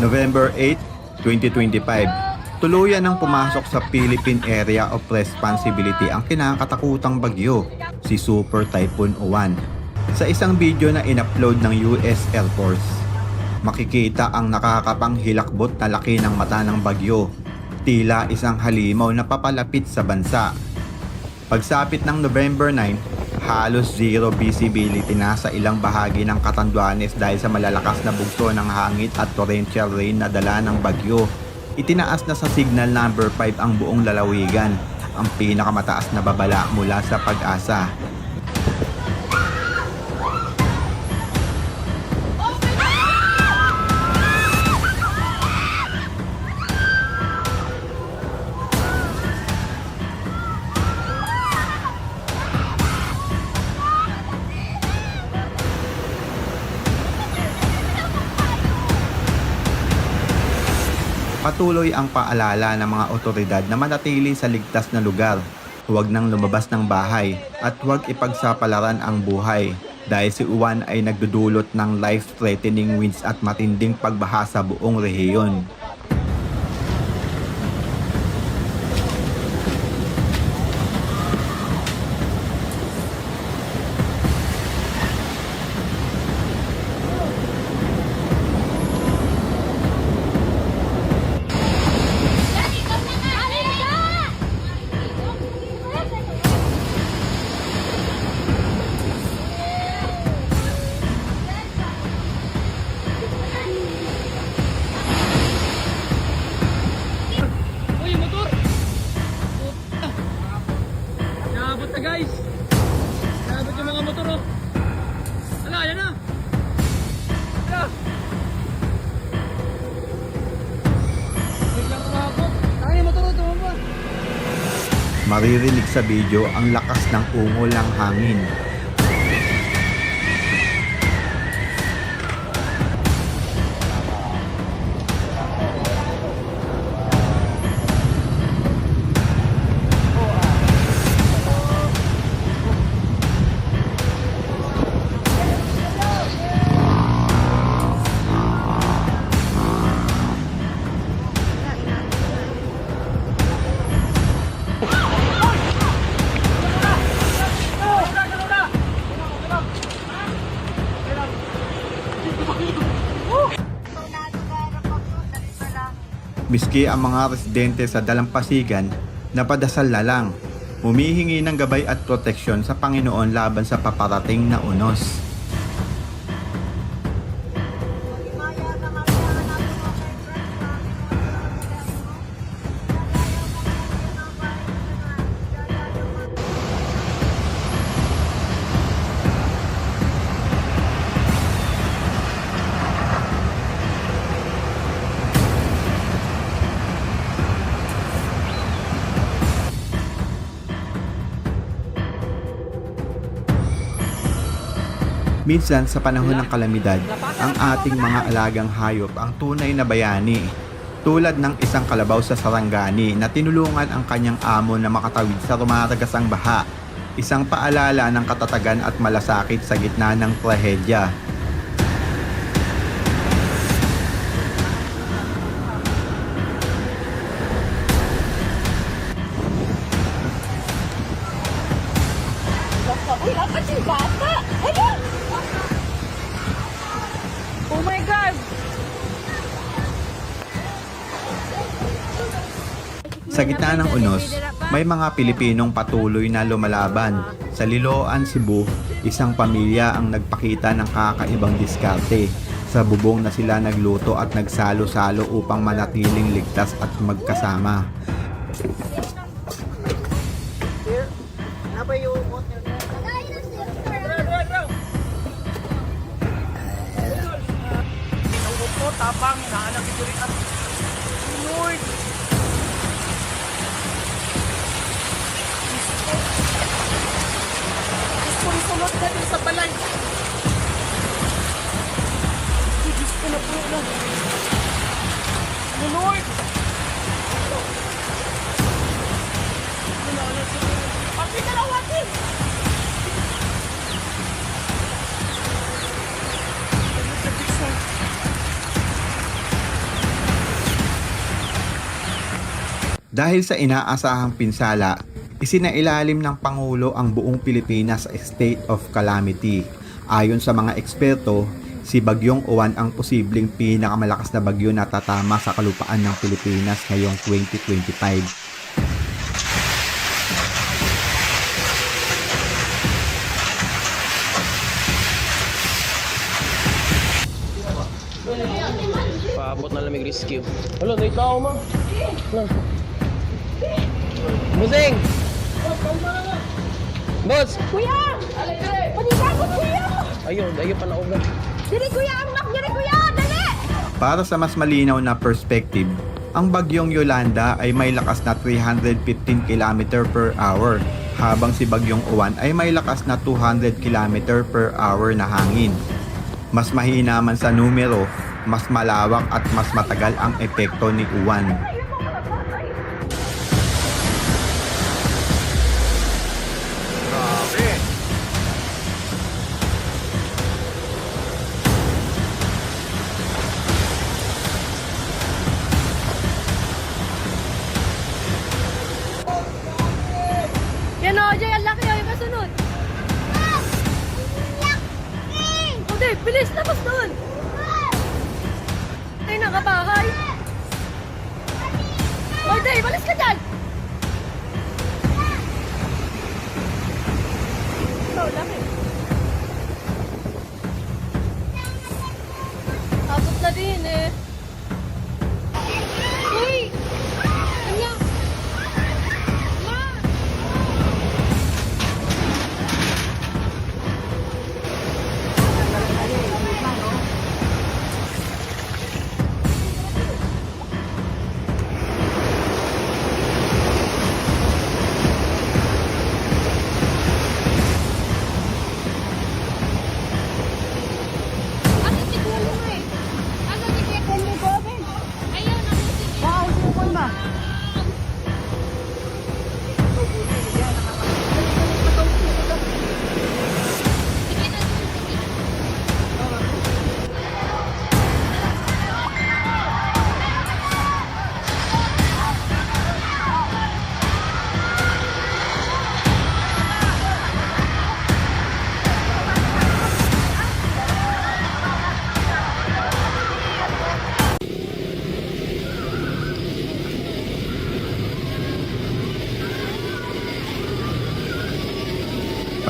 November 8, 2025. Tuluyan ng pumasok sa Philippine Area of Responsibility ang kinakatakutang bagyo, si Super Typhoon Uwan. Sa isang video na inupload ng US Air Force, makikita ang nakakapanghilakbot na laki ng mata ng bagyo. Tila isang halimaw na papalapit sa bansa. Pagsapit ng November 9, halos zero visibility na sa ilang bahagi ng Catanduanes dahil sa malalakas na bugso ng hangin at torrential rain na dala ng bagyo. Itinaas na sa signal number 5 ang buong lalawigan, ang pinakamataas na babala mula sa pag-asa. Patuloy ang paalala ng mga otoridad na manatili sa ligtas na lugar. Huwag nang lumabas ng bahay at huwag ipagsapalaran ang buhay dahil si Uwan ay nagdudulot ng life-threatening winds at matinding pagbaha sa buong rehiyon. Guys! Naabot yung mga motor oh! Ala, yan na! Ala! Biglang umabot! Ay, motor oh, tumamba! Maririnig sa video ang lakas ng ungol ng hangin. Miski ang mga residente sa Dalampasigan, napadasal na lang. Humihingi ng gabay at proteksyon sa Panginoon laban sa paparating na unos. Minsan sa panahon ng kalamidad, ang ating mga alagang hayop ang tunay na bayani. Tulad ng isang kalabaw sa sarangani na tinulungan ang kanyang amo na makatawid sa rumaragasang baha. Isang paalala ng katatagan at malasakit sa gitna ng trahedya. Uy, dapat Sa gitna ng unos, may mga Pilipinong patuloy na lumalaban. Sa Liloan, Cebu, isang pamilya ang nagpakita ng kakaibang diskarte. Sa bubong na sila nagluto at nagsalo-salo upang manatiling ligtas at magkasama. Tapang, naanak ito rin at Nakakulot na din sa balay. Ay, Diyos ko na po na. Ano, Lord! Dahil sa inaasahang pinsala, isinailalim ng Pangulo ang buong Pilipinas sa state of calamity. Ayon sa mga eksperto, si Bagyong Uwan ang posibleng pinakamalakas na bagyo na tatama sa kalupaan ng Pilipinas ngayong 2025. Paabot na lamig rescue. May tao ma. Wala. Musing! Boss! Kuya! Panibagod, kuya! Ayun, ayun pa naugan. Dali, kuya! Ang lock rin, kuya! Dali! Para sa mas malinaw na perspective, ang bagyong Yolanda ay may lakas na 315 km per hour, habang si bagyong Uwan ay may lakas na 200 km per hour na hangin. Mas mahina man sa numero, mas malawak at mas matagal ang epekto ni Uwan. Ito,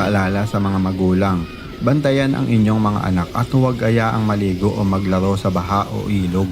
Paalala sa mga magulang, bantayan ang inyong mga anak at huwag ayaang maligo o maglaro sa baha o ilog.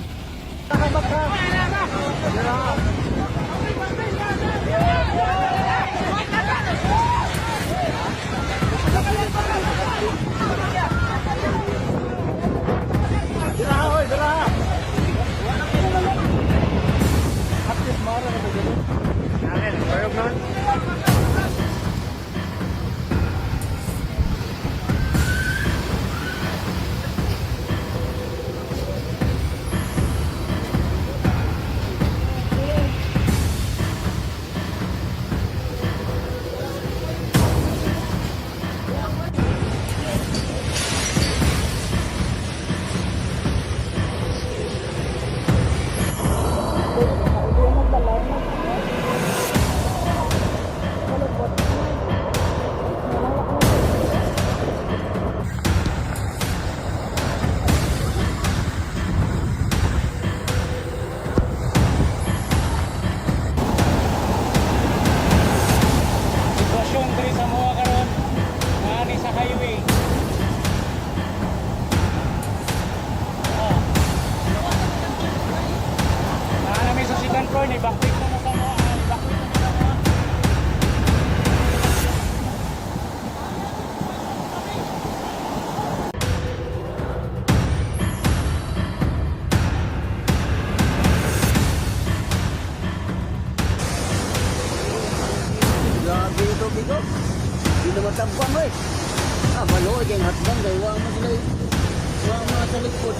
Eh. Ah, maluoy kayong hatbang, wala mo sila. Wala mo sa likod.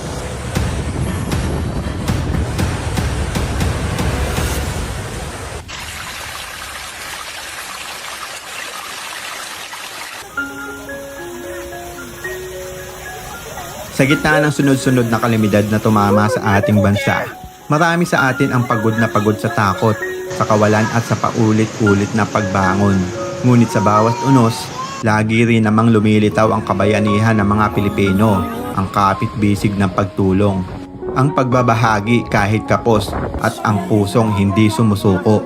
Sa gitna ng sunod-sunod na kalamidad na tumama sa ating bansa, marami sa atin ang pagod na pagod sa takot sa kawalan at sa paulit-ulit na pagbangon. Ngunit sa bawat unos, lagi rin namang lumilitaw ang kabayanihan ng mga Pilipino, ang kapit-bisig ng pagtulong, ang pagbabahagi kahit kapos at ang pusong hindi sumusuko.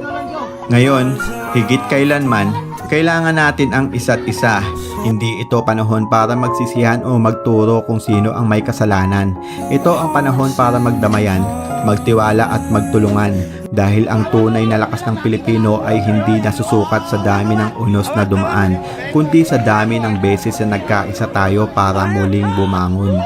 Ngayon, higit kailanman, kailangan natin ang isa't isa. Hindi ito panahon para magsisihan o magturo kung sino ang may kasalanan. Ito ang panahon para magdamayan, magtiwala at magtulungan dahil ang tunay na lakas ng Pilipino ay hindi nasusukat sa dami ng unos na dumaan, kundi sa dami ng beses na nagkaisa tayo para muling bumangon.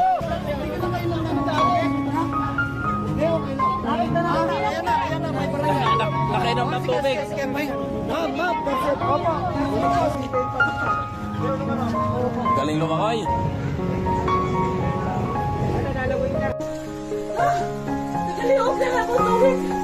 Galing lumakay. Nagaliog na ako, tubig.